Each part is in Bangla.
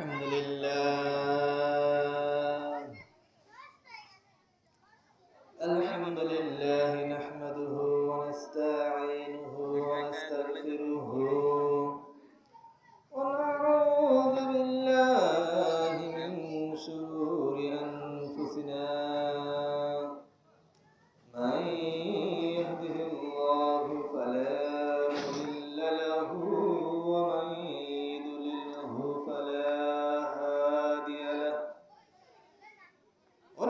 আলহামদুলিল্লাহ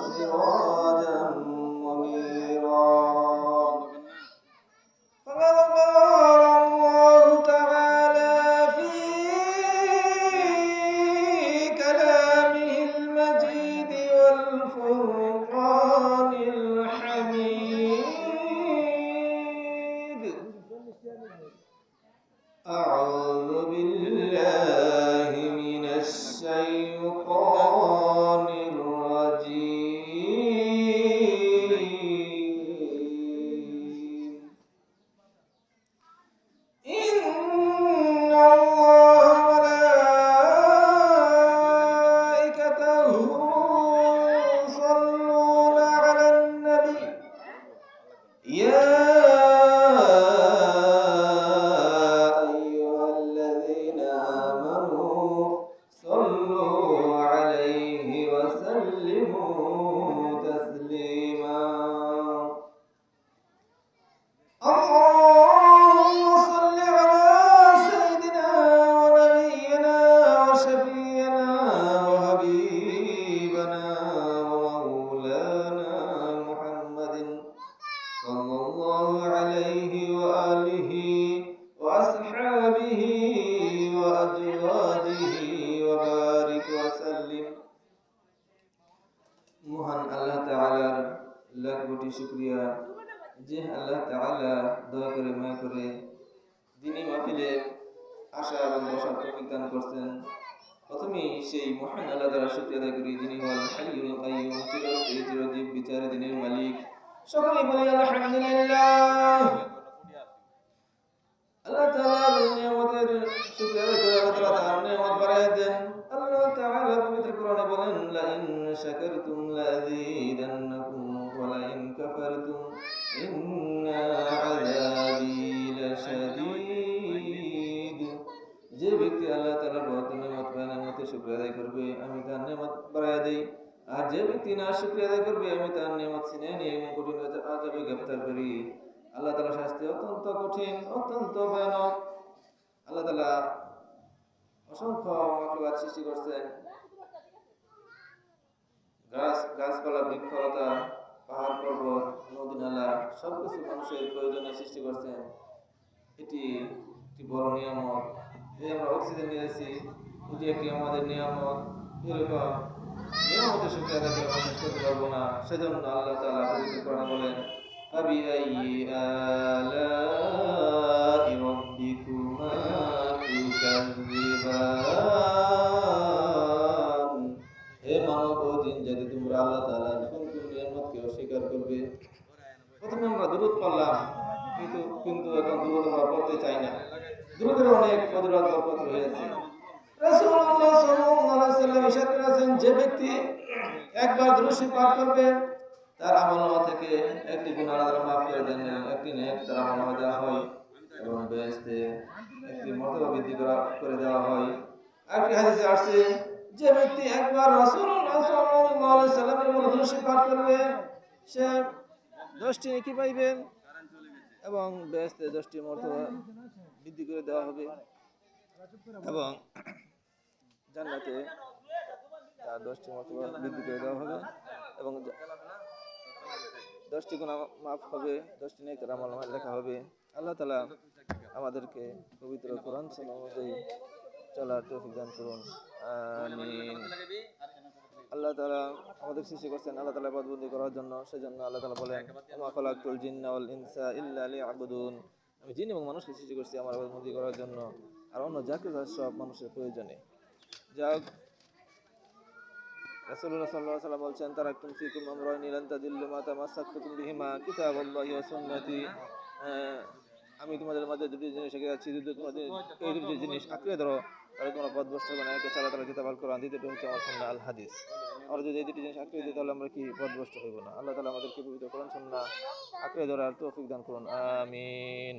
Senhor. وأصحابه وأزواجه وبارك وسلم মহান আল্লাহ তাআলার লাখ কোটি শুকরিয়া যে আল্লাহ তাআলা দয়া করে মায়া করে দিনী মাহফিলে আসা এবং বসার তৌফিক দান করছেন প্রথমেই সেই মহান আল্লাহ দ্বারা শুকরিয়া আদায় করি যিনি হল হাইয়ুল কাইয়ুম চিরস্থায়ী চিরজীব বিচারে দিনের মালিক সকলেই বলি আলহামদুলিল্লাহ ওয়া লা ইন কাফারতুম ইন্না আযাবি লাশাদীদ যে ব্যক্তি আল্লাহ তাআলার বড় নিয়ামত বা নিয়ামতের শুকরিয়া আদায় করবে, আমি তার নিয়ামত বাড়ায় দেই। আর যে ব্যক্তি না শুকরিয়া আদায় করবে, আমি তার নিয়ামত ছিনিয়ে নিয়ে এবং কঠিন আযাবে গ্রেফতার করি। আল্লাহ তাআলার শাস্তি অত্যন্ত কঠিন, অত্যন্ত ভয়ানক। আল্লাহ তাআলা অসংখ্য মাকলুকাত সৃষ্টি করছেন। গাছপালা, বৃক্ষলতা, পাহাড় পর্বত নদী নালা সব কিছু মানুষের প্রয়োজনে সৃষ্টি করছেন। এটি একটি বড় নিয়ামত। এই আমরা অক্সিজেন নিয়েছি এটি একটি আমাদের নিয়ামত। এরকম নিয়ামতের সুখে তাকে শেষ করতে পারব না। সেজন্য আল্লাহ তালা পবিত্র বলেন, আবি আই আলা যদি আল্লাহ নিয়ামতকে অস্বীকার করবে। প্রথমে আমরা দূরত পড়লাম, কিন্তু কিন্তু এখন দূরত আমরা পড়তে চাই না। দূরতের অনেক ফজরত বরকত রয়েছে। যে ব্যক্তি একবার দুরূদ পাঠ করবে, তার আমলনামা থেকে একটি গুনাহ আল্লাহ মাফ করে দেন একটি নেক তার আমলনামা দেওয়া হয় এবং একটি মর্তবা বৃদ্ধি করা, করে দেওয়া হয়। আরেকটি হাদিসে আসছে যে ব্যক্তি একবার রাসূলুল্লাহ পাঠ করবে, সে দশটি নেকি পাইবে এবং বেহেশতে দশটি মর্তবা বৃদ্ধি করে দেওয়া হবে এবং জান্নাতে তার দশটি মর্তবা বৃদ্ধি করে দেওয়া হবে এবং দশটি গুণা মাফ হবে, দশটি নেকের আমল লেখা হবে। আল্লাহ তালা আমাদেরকে পবিত্র কোরআন অনুযায়ী চলার তৌফিক দান করুন। আমিন। আল্লাহ তাআলা আমাদের সৃষ্টি করছেন, আল্লাহ তাআলা ইবাদতবন্দি করার জন্য। সেজন্য আল্লাহ তাআলা বলেন, ওমা খালাকতুল জিন্না ওয়াল ইনসা ইল্লা লিয়াবুদুন। আমি জিন এবং মানুষকে সৃষ্টি করছি আমার ইবাদতবন্দি করার জন্য, আর অন্য যা কিছু আছে সব মানুষের প্রয়োজনে। যাক, রাসূলুল্লাহ সাল্লাল্লাহু আলাইহি ফিকুম মা তামাসসাকতুম বিহিমা কিতাবাল্লাহি ওয়া সুন্নতি। আমি তোমাদের মাঝে দুটি জিনিস যাচ্ছি। যদি তোমাদের এই দুটি জিনিস আঁকড়ে ধরো। তাহলে তোমরা পথভ্রষ্ট হবে না একে ছাড়া তারা কিতাব কোরআন দ্বিতীয়টি হচ্ছে আমার সন্না আল হাদিস। আমরা যদি এই দুটি জিনিস আঁকড়ে দিই, তাহলে আমরা কি পথভ্রষ্ট হইব না? আল্লাহ তালা আমাদেরকে পবিত্র কোরআন সন্না আঁকড়ে ধরার তৌফিক দান করুন। আমিন।